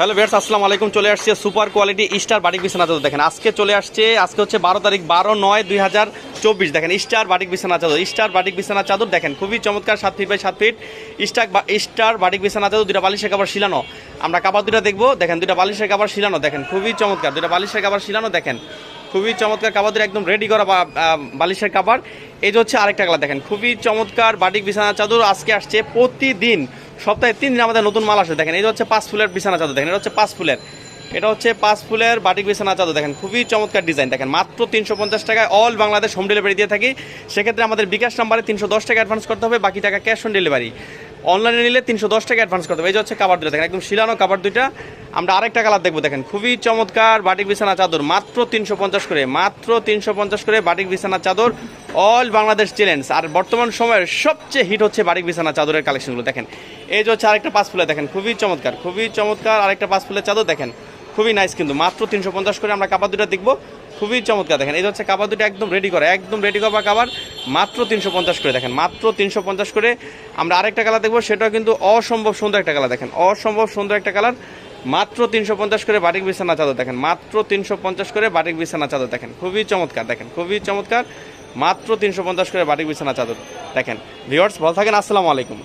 Hello Beers আসসালামু আলাইকুম। চলে আসছে সুপার কোয়ালিটি স্টার বাটিক বিছানা চাদর। দেখেন, আজকে চলে আসছে, আজকে হচ্ছে বারো তারিখ, বারো নয় দুই হাজার চব্বিশ। দেখেন, স্টার বাটিক বিছানা চাদর, স্টার বাটিক বিছানা চাদর। দেখেন, খুবই চমৎকার, সাত ফিট বাই সাত ফিট, স্টার বা, স্টার বাটিক বিছানা চাদর দুটা বালিশের কাবার শিলানো। আমরা কাবার দুটা দেখব। দেখেন দুটা বালিশের কাবার শিলানো। দেখেন, খুবই চমৎকার দুটা বালিশের কাবার শিলানো। দেখেন, খুবই চমৎকার কাবার দুটো একদম রেডি করা বালিশের কাবার এই যে হচ্ছে আরেকটা কালার, দেখেন, খুবই চমৎকার বাটিক বিছানা চাদর আজকে আসছে প্রতিদিন। সপ্তাহে তিন দিন আমাদের নতুন মাল আসে, দেখেন এটা হচ্ছে পাঁচ ফুলের বিছানা চাদর, দেখেন, এটা হচ্ছে পাঁচ ফুলের। এটা হচ্ছে পাঁচ ফুলের বাটিক বিছানা চাদর, দেখেন, খুবই চমৎকার ডিজাইন দেখেন, মাত্র তিনশো পঞ্চাশ টাকায় অল বাংলাদেশ হোম ডেলিভারি দিয়ে থাকি। সেক্ষেত্রে আমাদের বিকাশ নাম্বারে তিনশো দশ টাকা অ্যাডভান্স করতে হবে, বাকি টাকা ক্যাশ অন ডেলিভারি অনলাইনে নিলে তিনশো দশ টাকা অ্যাডভান্স করতে হবে এই যে হচ্ছে কাবার দুটো দেখেন, একদম শিলানো কাবার দুইটা। আমরা আরেকটা কালার দেখব, দেখেন, খুবই চমৎকার বাটিক বিছানা চাদর, মাত্র তিনশো পঞ্চাশ করে, মাত্র তিনশো পঞ্চাশ করে বাটিক বিছানা চাদর অল বাংলাদেশ চ্যালেঞ্জ আর বর্তমান সময়ের সবচেয়ে হিট হচ্ছে বাটিক বিছানা চাদরের কালেকশনগুলো দেখেন। এই যে হচ্ছে আরেকটা পাঁচ ফুলে দেখেন, খুবই চমৎকার খুবই চমৎকার আরেকটা পাঁচ ফুলের চাদর, দেখেন। খুবই নাইস কিন্তু। মাত্র তিনশো পঞ্চাশ করে আমরা কাপড় দুটা দেখব। খুবই চমৎকার দেখেন। এই হচ্ছে কাপড় দুটো একদম রেডি করা, একদম রেডি করা কাবার মাত্র তিনশো পঞ্চাশ করে দেখেন, মাত্র তিনশো পঞ্চাশ করে। আমরা আরেকটা কালার দেখব, সেটাও কিন্তু অসম্ভব সুন্দর একটা কালার দেখেন। অসম্ভব সুন্দর একটা কালার মাত্র তিনশো পঞ্চাশ করে বাটিক বিছানা চাদর দেখেন। মাত্র তিনশো পঞ্চাশ করে বাটিক বিছানা চাদর দেখেন। খুবই চমৎকার দেখেন, খুবই চমৎকার। মাত্র তিনশো পঞ্চাশ করে বাটিক বিছানা চাদর দেখেন। ভিওয়ার্স ভালো থাকেন, আসসালামু আলাইকুম।